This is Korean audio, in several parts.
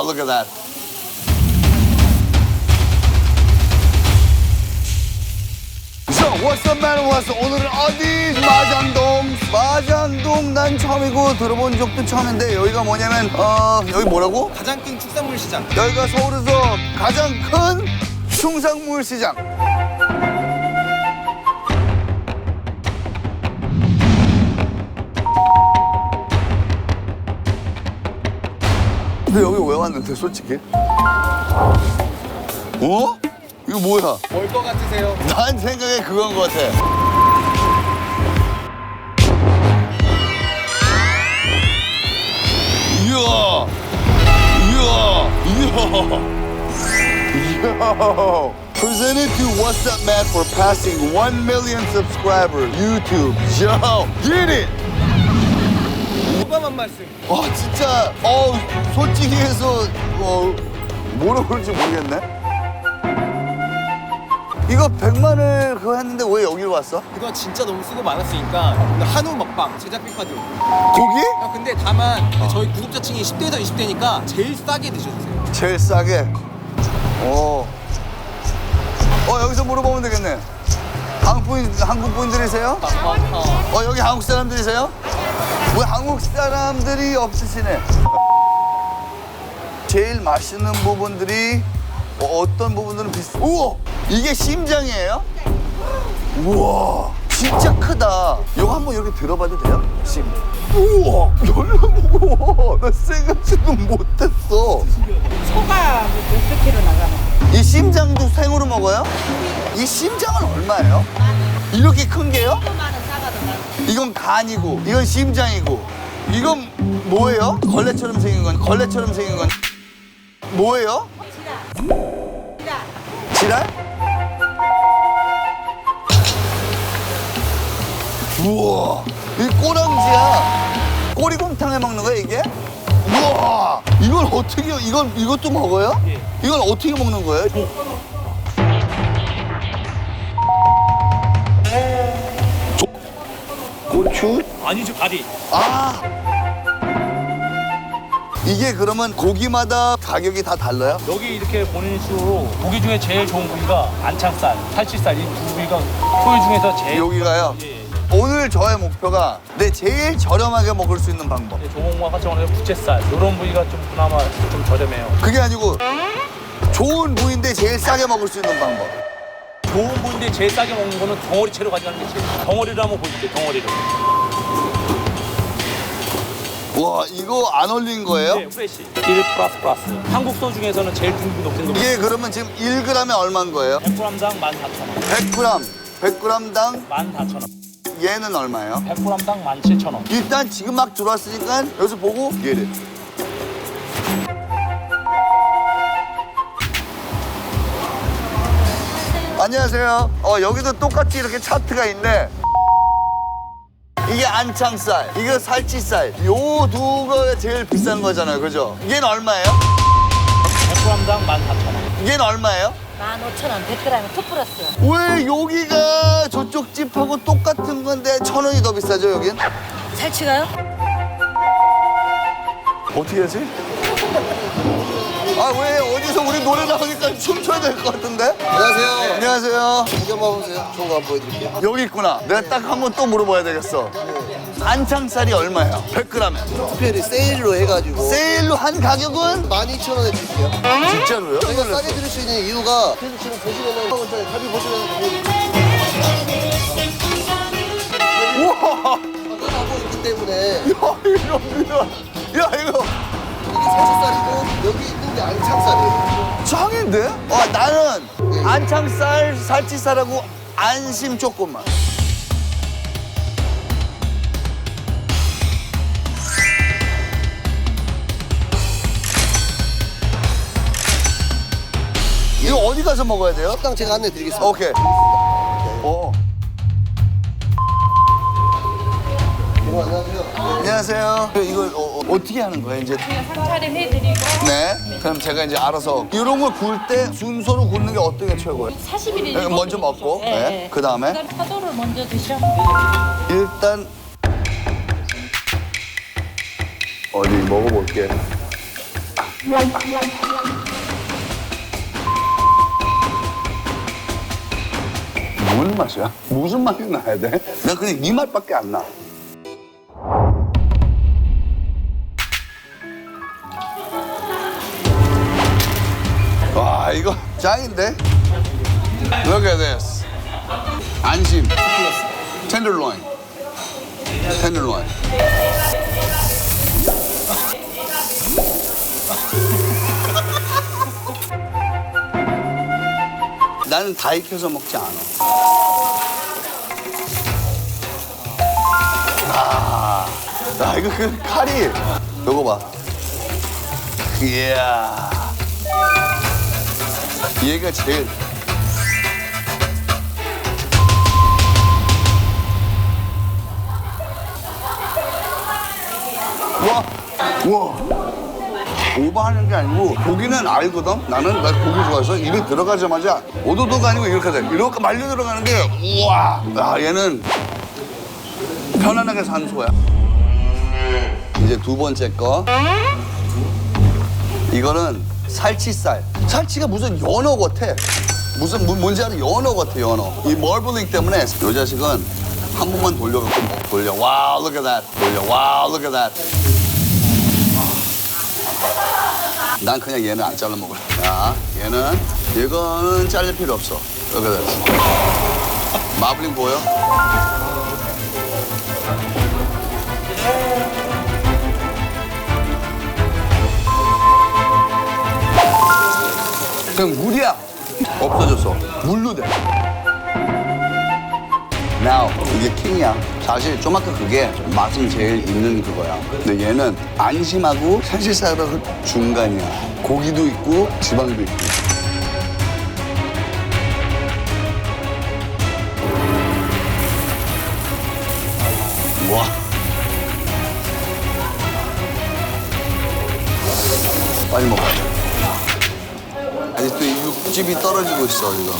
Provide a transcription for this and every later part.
Wow, look at that. So, what's up, man? What's? 오늘은 어디? 마장동. 마장동 난 처음이고 들어본 적도 처음인데 여기가 뭐냐면 어 여기 뭐라고? 가장 큰 축산물 시장. 여기가 서울에서 가장 큰 충상물 시장. 근데 여기 왜 왔는데 솔직히? 어? 이거 뭐야? 뭘 것 같으세요? 난 생각에 그건 것 같아. 이야, 이야, 이야, 이야. Presented to What's Up Man for passing 1 million subscribers. YouTube. Yo, get it! 소감한 말씀. 와, 진짜, 어, 솔직히 해서, 어, 뭐라 그럴지 모르겠네. 이거 100만을 그거 했는데 왜 여기로 왔어? 그동안 진짜 너무 수고 많았으니까 한우 먹방 제작비 카드. 고기? 아, 근데 다만 저희 구독자층이 10대에서 20대니까 제일 싸게 드셔주세요. 제일 싸게. 오. 어 여기서 물어보면 되겠네. 한국 분 한국 분들이세요? 어. 어 여기 한국 사람들이세요? 왜 한국 사람들이 없으시네? 제일 맛있는 부분들이 어, 어떤 부분들은 비슷. 우와 이게 심장이에요? 우와 진짜 크다. 이거 한번 이렇게 들어봐도 돼요? 심. 우와 열나 무거워. 나 생각지도 못했어. 소가 600kg 나가는 이 심장도 생으로 먹어요? 이 심장은 얼마예요? 이렇게 큰 게요? 많은 사과도 나고 이건 간이고, 이건 심장이고, 이건 뭐예요? 걸레처럼 생긴 건, 걸레처럼 생긴 건 뭐예요? 지랄? 우와, 이 꼬랑지야. 꼬리곰탕에 먹는 거야 이게? 우와, 이걸 어떻게, 이건 이것도 먹어요? 이건 어떻게 먹는 거예요? 고추? 아니죠 가리 아. 이게 그러면 고기마다 가격이 다 달라요? 여기 이렇게 보는 식으로 고기 중에 제일 좋은 부위가 안창살, 살치살 이 두 부위가 소유 중에서 제일 여기가요? 예, 예. 오늘 저의 목표가 내 제일 저렴하게 먹을 수 있는 방법. 같이 오는 부채살 이런 부위가 좀 그나마 좀 저렴해요. 그게 아니고 좋은 부위인데 제일 싸게 먹을 수 있는 방법. 좋은 부위인데 제일 싸게 먹는 거는 덩어리 채로 가져가는 게 제일 덩어리를 한번 보여줄게요. 덩어리를. 와 이거 안 올린 거예요? 네, 프레시. 1 플러스 플러스. 한국 소 중에서는 제일 등급이 높은 거. 이게 그러면 지금 1g에 얼마인 거예요? 100g당 14,000원. 100g. 100g당 14,000원. 얘는 얼마예요? 100g당 17,000원. 일단 지금 막 들어왔으니까 여기서 보고 it. 안녕하세요. 어, 여기도 똑같이 이렇게 차트가 있네. 이게 안창살, 이거 살치살. 요 두 거가 제일 비싼 거잖아요. 그죠? 얘는 얼마예요? 100g당 14,000원. 얘는 얼마예요? 15,000원 100g에 투 플러스 왜 여기가 저쪽 집하고 똑같은 건데 천 원이 더 비싸죠, 여긴? 살치가요? 어떻게 하지? 아 왜 어디서 우리 노래 나오니까 춤춰야 될 것 같은데? 안녕하세요. 안녕하세요. 구경 한번 보세요. 좋은 거 한번 보여드릴게요. 여기 있구나. 내가 딱 한 번 또 물어봐야 되겠어. 안창살이 얼마예요? 100g에. 특별히 세일로 해가지고 세일로 한 가격은 12,000원에 드릴게요. 진짜로요? 저희가 싸게 드릴 수 있는 이유가 계속 지금 보시면은 저희 답이 보시면은 우와! 나고 있기 때문에 야야 이거 살치살이고 여기 있는 게 안창살이에요. 짱인데? 어 나는 안창살 살치살하고 안심 조금만. 이거 어디 가서 먹어야 돼요? 식당 제가 안내 드리겠습니다. 오케이. 어. 어, 안녕하세요. 안녕하세요. 이걸 어, 어, 떻게 하는 거예요? 이제 상차림 해드리고 네. 그럼 제가 이제 알아서 이런 걸 구울 때 순서로 굽는 게 어떤 게 최고예요? 40일 네, 먼저 먹고, 네. 그다음에? 그다음 파도를 먼저 드셔 일단 어디 먹어볼게. 뭔 맛이야? 무슨 맛이 나야 돼? 난 그냥 이 맛밖에 안 나. 와 이거 짱인데? Look at this. 안심. 텐들로인. 텐들로인. 나는 다 익혀서 먹지 않아. 아, 야, 이거 그 칼이. 요거 봐. 이야. 얘가 제일. 와, 와. 오버하는 게 아니고 고기는 알거든. 나는 나 고기 좋아해서 입에 들어가자마자 오도도가 아니고 이렇게 하자. 이렇게 말려 들어가는 게 우와. 야 얘는 편안하게 산 소야. 이제 두 번째 거. 이거는 살치살. 살치가 무슨 연어 같아. 무슨 뭐- 뭔지 알아? 연어 같아 연어. 이 멀블링 때문에 요 자식은 한 번만 돌려갖고 먹- 돌려. 와, look at that. 돌려. 와, look at that. 난 그냥 얘는 안 잘라 먹을래. 자, 얘는 이거는 잘릴 필요 없어. 여기 됐어. 마블링 보여? 그냥 물이야. 없어졌어. 물로 돼. Now 이게 킹이야. 사실 좀 아까 그게 맛은 제일 있는 그거야. 근데 얘는 안심하고 살치살하고 중간이야. 고기도 있고 지방도 있고. 와. 빨리 먹어야 돼. 아직도 이 육즙이 떨어지고 있어 지금.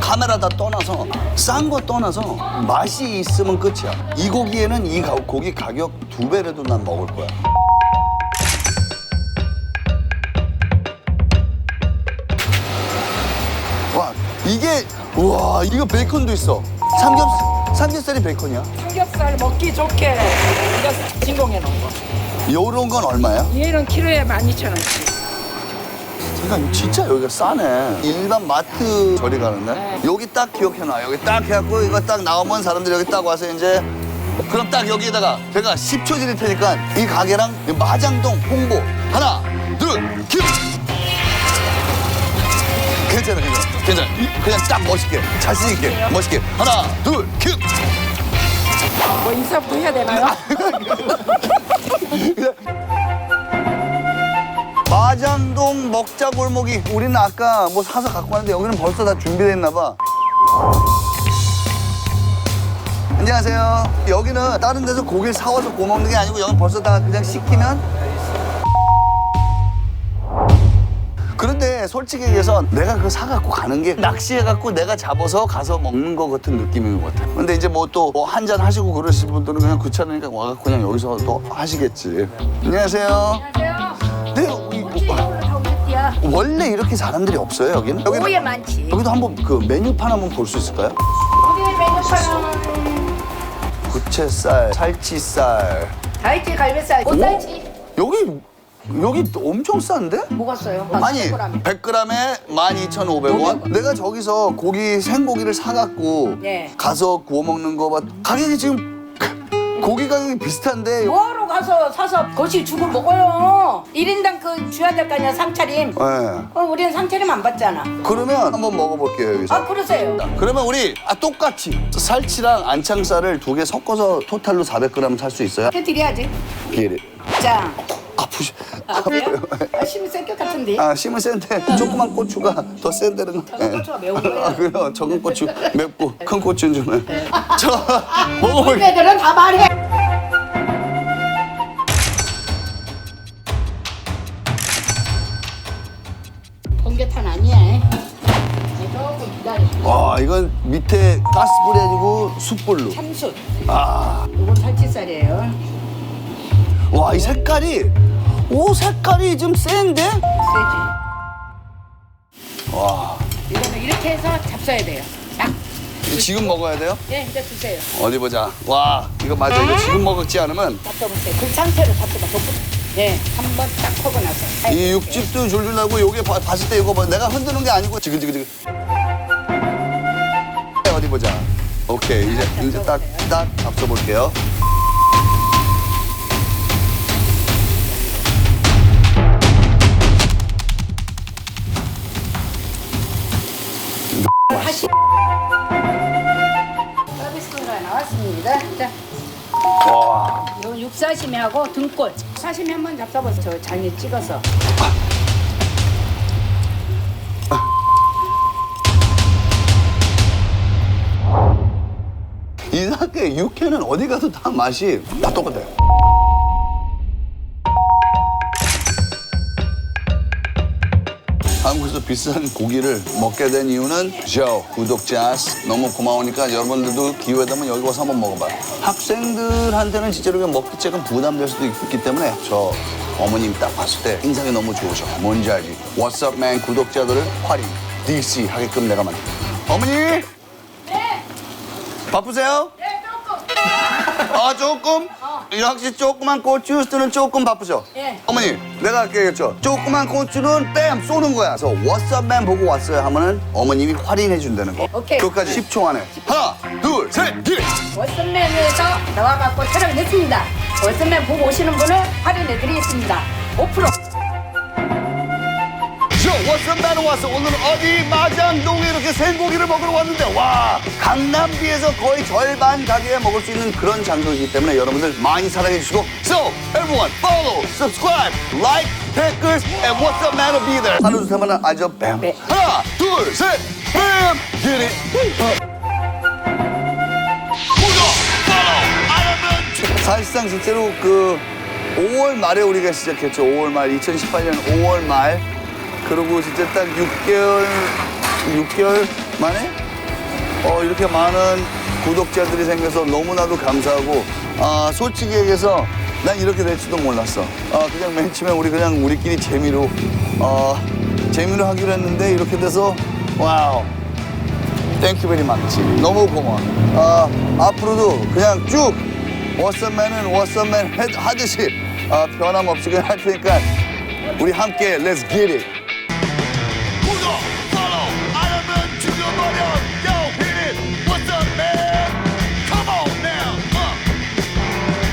카메라 다 떠나서 싼 거 떠나서 맛이 있으면 끝이야. 이 고기에는 이 가- 고기 가격 두 배라도 난 먹을 거야. 와 이게 와 이거 베이컨도 있어. 삼겹 삼겹살이 베이컨이야. 삼겹살 먹기 좋게 이거 진공해 놓은 거. 요런 건 얼마야? 얘는 키로에 12,000원씩. 제가 진짜 여기가 싸네. 일반 마트 저리 가는데 네. 여기 딱 기억해놔. 여기 딱 해갖고 이거 딱 나오면 사람들이 여기 딱 와서 이제 그럼 딱 여기에다가 제가 10초 드릴 테니까 이 가게랑 이 마장동 홍보 하나 둘 큐. 괜찮아 그냥 딱 멋있게 자신 있게 멋있게 하나 둘 큐. 뭐 인사부터 해야 되나요? 마장동 먹자 골목이 우리는 아까 뭐 사서 갖고 왔는데 여기는 벌써 다 준비되어 있나 봐. 안녕하세요. 여기는 다른 데서 고기를 사와서 구워 먹는 게 아니고 여기 벌써 다 그냥 시키면 그런데 솔직히 얘기해서 내가 그거 사갖고 가는 게 낚시해갖고 내가 잡아서 가서 먹는 것 같은 느낌인 것 같아. 근데 이제 뭐또뭐한잔 하시고 그러실 분들은 그냥 귀찮으니까 와갖고 그냥 여기서 또 하시겠지. 안녕하세요. 안녕하세요. 네, 이- 뭐. 원래 이렇게 사람들이 없어요 여기는? 여기는 오해 많지. 여기도 한번 그 메뉴판 한번 볼 수 있을까요? 우리 메뉴판은 부채살, 살치살. 갈치, 갈비살, 꽃살치. 여기 여기 엄청 싼데? 뭐가 써요? 아니 100g에 12,500원. 내가 저기서 고기 생고기를 사갖고 네. 가서 구워 먹는 거 봐. 가격이 지금 고기 가격이 비슷한데. 뭐하러 가서 사서 거시 죽을 먹어요. 1인당 그 줘야 될 거 아니야, 상차림. 네. 어, 우리는 상차림 안 받잖아. 그러면 한번 먹어볼게요 여기서. 아, 그러세요. 그러면 우리 아, 똑같이 살치랑 안창살을 두 개 섞어서 토탈로 400g 살 수 있어요? 해드려야지. 기회. 자, 아, 그래요? 아, 심이 센것 같은데. 아, 심은 센데 조그만 고추가 더 센데는. 작은 고추가 매운 거예요? 아, 그래요. 적은 고추 맵고 큰 고추는 좀. 저 우리 먹어볼게요. 애들은 다 말해. 번개탄 아니야. 조금 기다려. 와, 이건 이게 가스불이 아니고 숯불로. 참숯. 아, 이건 살치살이에요. 와 이 색깔이 오 색깔이 좀 센데? 세지. 와 이거는 이렇게 해서 잡숴야 돼요. 딱. 지금 먹어야 돼요? 예, 이제 드세요. 어디 보자. 와 이거 맞아 이거 지금 먹지 않으면 잡숴보세요. 그 상태로 잡숴봐. 덮고. 예, 한 번 딱 하고 나서. 이 육즙도 졸졸 나고 요게 봐- 봤을 때 이거 봐 내가 흔드는 게 아니고 지글지글지글. 어디 보자. 오케이 이제 이제 딱딱 앞서 볼게요. 나왔습니다. 자, 와 요 육사시미하고 등골. 사시미 한번 잡숴보세요. 저 장에 찍어서. 이상하게 육회는 어디 가도 다 맛이 다 똑같아요. 한국에서 비싼 고기를 먹게 된 이유는 저 구독자 너무 고마우니까 여러분들도 기회 되면 여기 와서 한번 먹어봐요. 학생들한테는 진짜로 먹기 조금 부담될 수도 있기 때문에 저 어머님 딱 봤을 때 인상이 너무 좋으셔. 뭔지 알지? Man 구독자들을 활인 DC 하게끔 내가 만들. 어머니? 네. 바쁘세요? 아 조금? 역시 조그만 고추 쓰는 조금 바쁘죠? 예. 어머니 내가 얘기했죠 조그만 고추는 뺨 쏘는 거야 그래서 왓썹맨 보고 왔어요 하면은 어머님이 할인해 준다는 거 오케이. 그것까지 10초 안에 하나 둘셋 예! 월선맨에서 나와갖고 촬영을 했습니다. 월선맨 보고 오시는 분을 할인해드리겠습니다. 5%. 저 왓썹맨 왔어 오늘은 어디 마장동에 이렇게 생고기를 먹으러 왔는데 와 강남비에서 거의 절반 가격에 먹을 수 있는 그런 장소이기 때문에 여러분들 많이 사랑해 주시고 So everyone follow, subscribe, like, 댓글 and What's Up Man will be there 하나 둘셋 하면 알죠? 뱀 네. 하나 둘 셋 뱀 Get it 사실상 실제로 그 5월 말에 우리가 시작했죠. 5월 말, 2018년 5월 말. 그리고 진짜 딱 6개월, 6개월 만에 어, 이렇게 많은 구독자들이 생겨서 너무나도 감사하고 아, 솔직히 얘기해서 난 이렇게 될 줄도 몰랐어. 아, 그냥 맨 처음에 우리 그냥 우리끼리 재미로 어, 재미로 하기로 했는데 이렇게 돼서 와우. 땡큐 베리 많지. 너무 고마워. 아, 앞으로도 그냥 쭉 워썸맨은 워썸맨 하듯이 아, 변함없이 그냥 할 테니까 우리 함께 get it.